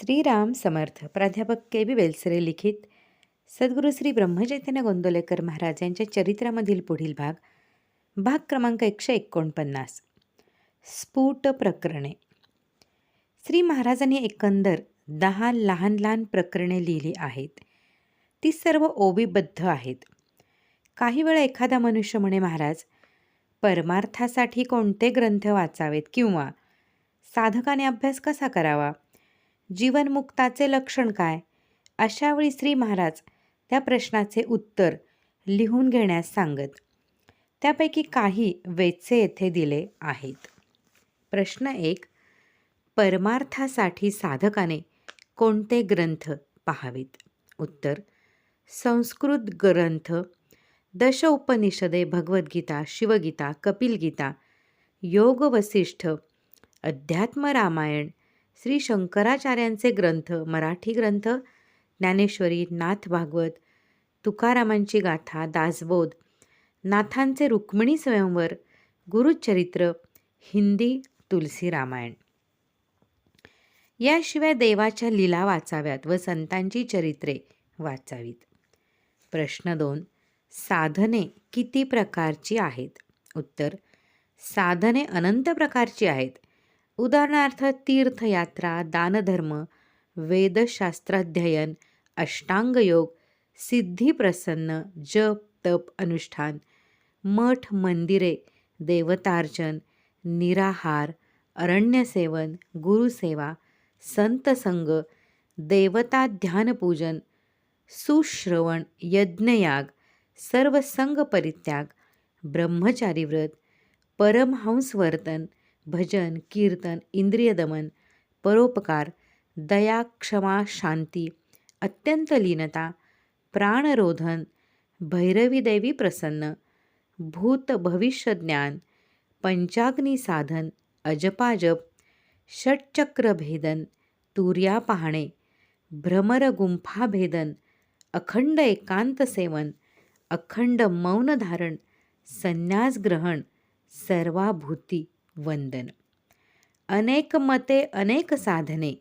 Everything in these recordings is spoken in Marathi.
श्रीराम समर्थ प्राध्यापक के बी बेलसरे लिखित सद्गुरू श्री ब्रह्मचैतन्य गोंदोलेकर महाराज यांच्या चरित्रामधील पुढील भाग भाग क्रमांक एकशे एकोणपन्नास. स्फुट प्रकरणे. श्री महाराजांनी एकंदर दहा लहान लहान प्रकरणे लिहिली आहेत. ती सर्व ओबीबद्ध आहेत. काही वेळा एखादा मनुष्य म्हणे महाराज परमार्थासाठी कोणते ग्रंथ वाचावेत किंवा साधकाने अभ्यास कसा करावा? जीवनमुक्ताचे लक्षण काय? अशावेळी श्री महाराज त्या प्रश्नाचे उत्तर लिहून घेण्यास सांगत त्यापैकी काही वेचे येथे दिले आहेत. प्रश्न एक परमार्थासाठी साधकाने कोणते ग्रंथ पाहावेत? उत्तर संस्कृत ग्रंथ दश उपनिषदे भगवद्गीता शिवगीता कपिलगीता योग वसिष्ठ अध्यात्म रामायण श्री शंकराचार्यांचे ग्रंथ मराठी ग्रंथ ज्ञानेश्वरी नाथ भागवत तुकारामांची गाथा दासबोध नाथांचे रुक्मिणी स्वयंवर गुरुचरित्र हिंदी तुलसी रामायण. याशिवाय देवाच्या लीला वाचाव्यात व संतांची चरित्रे वाचावीत. प्रश्न दोन साधने किती प्रकारची आहेत? उत्तर साधने अनंत प्रकारची आहेत. उदाहरणार्थ तीर्थयात्रा दानधर्म वेदशास्त्राध्ययन अष्टांगयोग सिद्धिप्रसन्न जप तप अनुष्ठान मठ मंदिरे देवतार्चन निराहार अरण्यसेवन गुरुसेवा संतसंग देवता ध्यानपूजन सुश्रवण यज्ञयाग सर्व संग परित्याग ब्रह्मचारी व्रत परमहंसवर्तन वर्तन भजन कीर्तन इंद्रिय दमन परोपकार दया क्षमा शांती अत्यंत लीनता प्राणरोधन भैरवी देवी प्रसन्न भूत भविष्य ज्ञान पंचाग्नी साधन अजपाजप षटचक्रभेदन तुर्या पाहणे भ्रमर गुंफा भेदन अखंड एकांत सेवन अखंड मौन धारण संन्यास ग्रहण सर्वाभूती. वंदन. अनेक मते अनेक साधने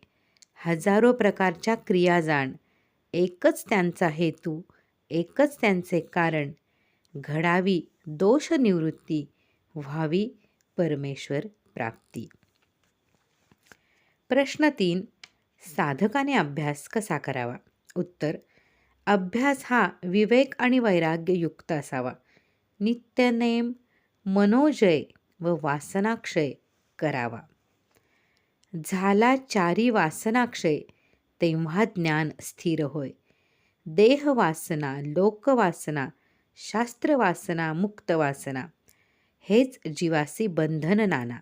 हजारो प्रकारच्या क्रिया जाण एकच त्यांचा हेतू एकच त्यांचे कारण घडावी दोष निवृत्ती व्हावी परमेश्वर प्राप्ती. प्रश्न तीन साधकाने अभ्यास कसा करावा? उत्तर अभ्यास हा विवेक आणि वैराग्ययुक्त असावा. नित्यनेम मनोजय व वासनाक्षय करावा. झाला चारी वासनाक्षय तेव्हा ज्ञान स्थिर होय. देहवासना लोकवासना शास्त्रवासना मुक्तवासना हेच जीवासी बंधन नाना.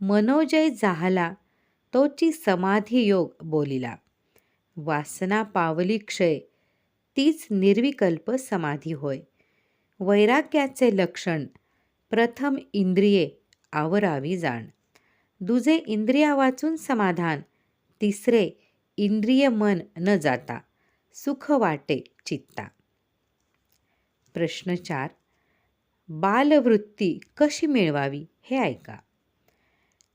मनोजय जाहला तोची समाधी योग बोलिला. वासना पावली क्षय तीच निर्विकल्प समाधी होय. वैराग्याचे लक्षण प्रथम इंद्रिये आवरावी जाण. दुजे इंद्रिया वाचून समाधान. तिसरे इंद्रिय मन न जाता सुख वाटे चित्ता. प्रश्न चार. बालवृत्ती कशी मिळवावी हे ऐका.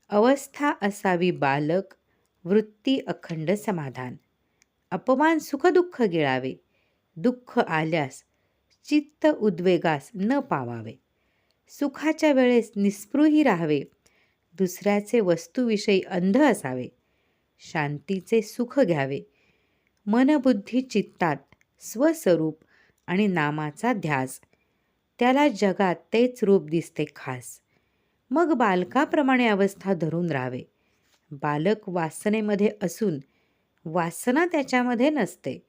अवस्था असावी बालक वृत्ती अखंड समाधान. अपमान सुखदुःख गिळावे. दुःख आल्यास चित्त उद्वेगास न पावावे. सुखाच्या वेळेस निस्पृही राहावे. दुसऱ्याचे वस्तूविषयी अंध असावे. शांतीचे सुख घ्यावे. मनबुद्धी चित्तात स्वस्वरूप आणि नामाचा ध्यास. त्याला जगात तेच रूप दिसते खास. मग बालकाप्रमाणे अवस्था धरून राहावे. बालक वासनेमध्ये असून वासना त्याच्यामध्ये नसते.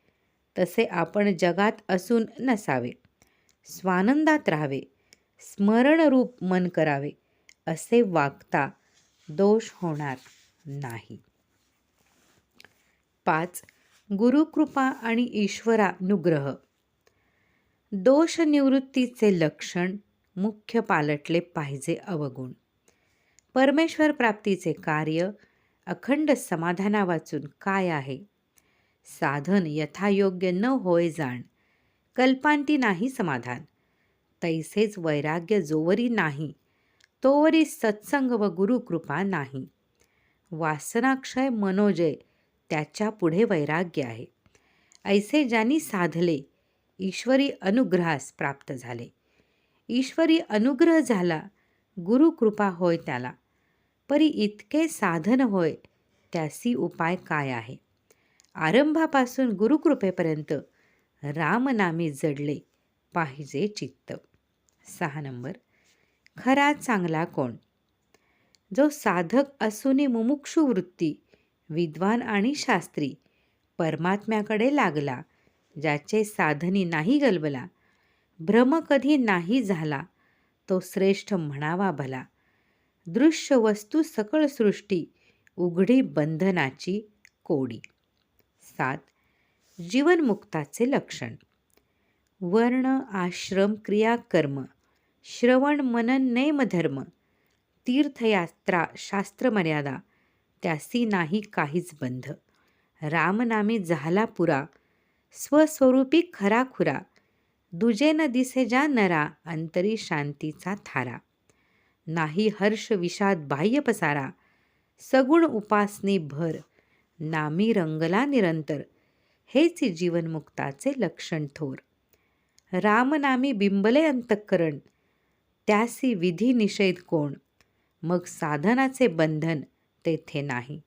तसे आपण जगात असून नसावे. स्वानंदात राहावे. स्मरणरूप मन करावे असे वागता दोष होणार नाही. पाच गुरुकृपा आणि ईश्वरानुग्रह. दोष निवृत्तीचे लक्षण मुख्य पालटले पाहिजे अवगुण. परमेश्वर प्राप्तीचे कार्य अखंड समाधाना वाचून काय आहे? साधन यथायोग्य न होय जाण कल्पांती नाही समाधान. तैसेच वैराग्य जोवरी नाही तोवरी सत्संग व गुरुकृपा नाही. वासनाक्षय मनोजय त्याच्या पुढे वैराग्य आहे. ऐसे ज्यांनी साधले ईश्वरी अनुग्रहास प्राप्त झाले. ईश्वरी अनुग्रह झाला गुरुकृपा होय त्याला. परी इतके साधन होय त्यासी उपाय काय आहे? आरंभापासून गुरुकृपेपर्यंत रामनामी जडले पाहिजे चित्त. सहा नंबर. खरा चांगला कोण? जो साधक असूनही मुमुक्षु वृत्ती विद्वान आणि शास्त्री परमात्म्याकडे लागला ज्याचे साधनी नाही गलबला भ्रम कधी नाही झाला तो श्रेष्ठ म्हणावा भला. दृश्य वस्तू सकळ सृष्टी उघडी बंधनाची कोडी. सात. जीवनमुक्ताचे लक्षण. वर्ण आश्रम क्रियाकर्म श्रवण मनन नैमधर्म तीर्थयात्रा शास्त्रमर्यादा त्यासी नाही काहीच बंध. रामनामी झाला पुरा स्वस्वरूपी खरा खुरा दुजे न दिसे जा नरा अंतरी शांतीचा थारा. नाही हर्ष विषाद बाह्य पसारा सगुण उपासने भर नामी रंगला निरंतर हेच जीवनमुक्ताचे लक्षण थोर. रामनामी बिंबले अंतःकरण. त्यासी विधी निषेध कोण? मग साधनाचे बंधन तेथे नाही.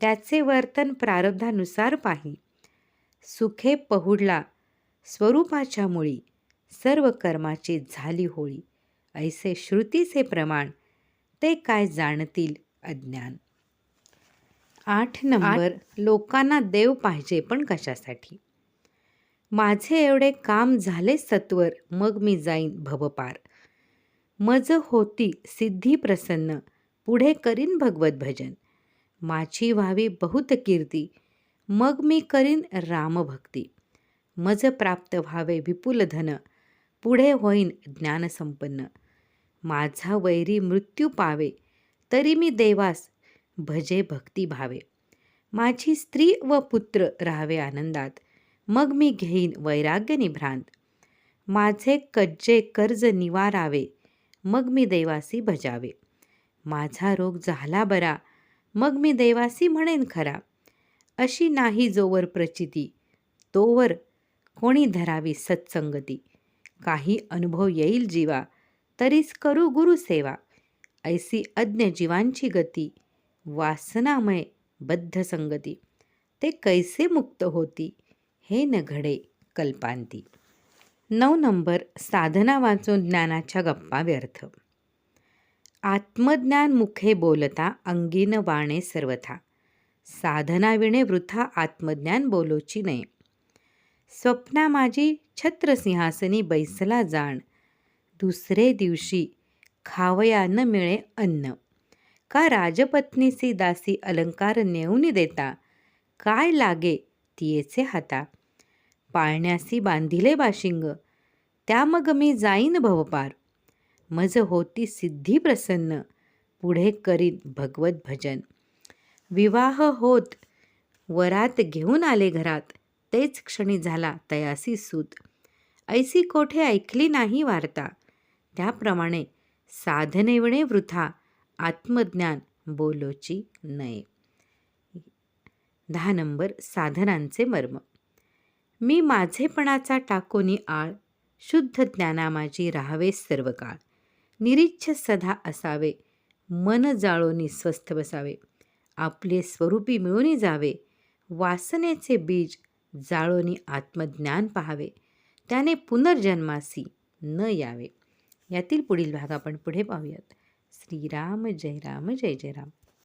त्याचे वर्तन प्रारब्धानुसार पाही. सुखे पहुडला स्वरूपाच्या मुळी सर्व कर्माची झाली होळी. ऐसे श्रुतीचे प्रमाण ते काय जाणतील अज्ञान? आठ नंबर लोकांना देव पाहिजे पण कशासाठी? माझे एवढे काम झाले सत्वर मग मी जाईन भवपार. मज होती सिद्धी प्रसन्न पुढे करीन भगवत भजन. माझी व्हावी बहुत कीर्ती मग मी करीन रामभक्ती. मज प्राप्त व्हावे विपुल धन पुढे होईन ज्ञानसंपन्न. माझा वैरी मृत्यू पावे तरी मी देवास भजे भक्ती भावे. माझी स्त्री व पुत्र राहावे आनंदात मग मी घेईन वैराग्य निभ्रांत. माझे कज्जे कर्ज निवारावे मग मी देवासी भजावे. माझा रोग झाला बरा मग मी देवासी म्हणेन खरा. अशी नाही जोवर प्रचिती तोवर कोणी धरावी सत्संगती. काही अनुभव येईल जीवा तरीच करू गुरुसेवा ऐसी अज्ञ जीवांची गती वासनामय बद्ध संगती ते कैसे मुक्त होती? हे न घडे कल्पांती. नऊ नंबर साधना वाचून ज्ञानाच्या गप्पा व्यर्थ. आत्मज्ञान मुखे बोलता अंगीन वाणे सर्वथा. साधनाविणे वृथा आत्मज्ञान बोलोची नये. स्वप्ना माझी छत्रसिंहासनी बैसला जाण. दुसरे दिवशी खावया न मिळे अन्न. का राजपत्नीसी दासी अलंकार नेऊन देता? काय लागे तियेचे हाता? पाळण्यासी बांधिले बाशिंग. त्या मग मी जाईन भवपार. मज होती सिद्धी प्रसन्न. पुढे करीन भगवत भजन. विवाह होत. वरात घेऊन आले घरात. तेच क्षणी झाला तयासी सूत. ऐसी कोठे ऐकली नाही वार्ता. त्याप्रमाणे साधनेवणे वृथा. आत्मज्ञान बोलोची नये. दहा नंबर साधनांचे मर्म. मी माझेपणाचा टाकोनी आळ शुद्ध ज्ञाना माझी राहावे सर्व काळ निरीच्छ सदा असावे मन जाळोनी स्वस्थ बसावे. आपले स्वरूपी मिळून जावे. वासनेचे बीज जाळोनी आत्मज्ञान पाहावे. त्याने पुनर्जन्मासी न यावे. यातील पुढील भाग आपण पुढे पाहूयात. श्रीराम जय राम जय जय राम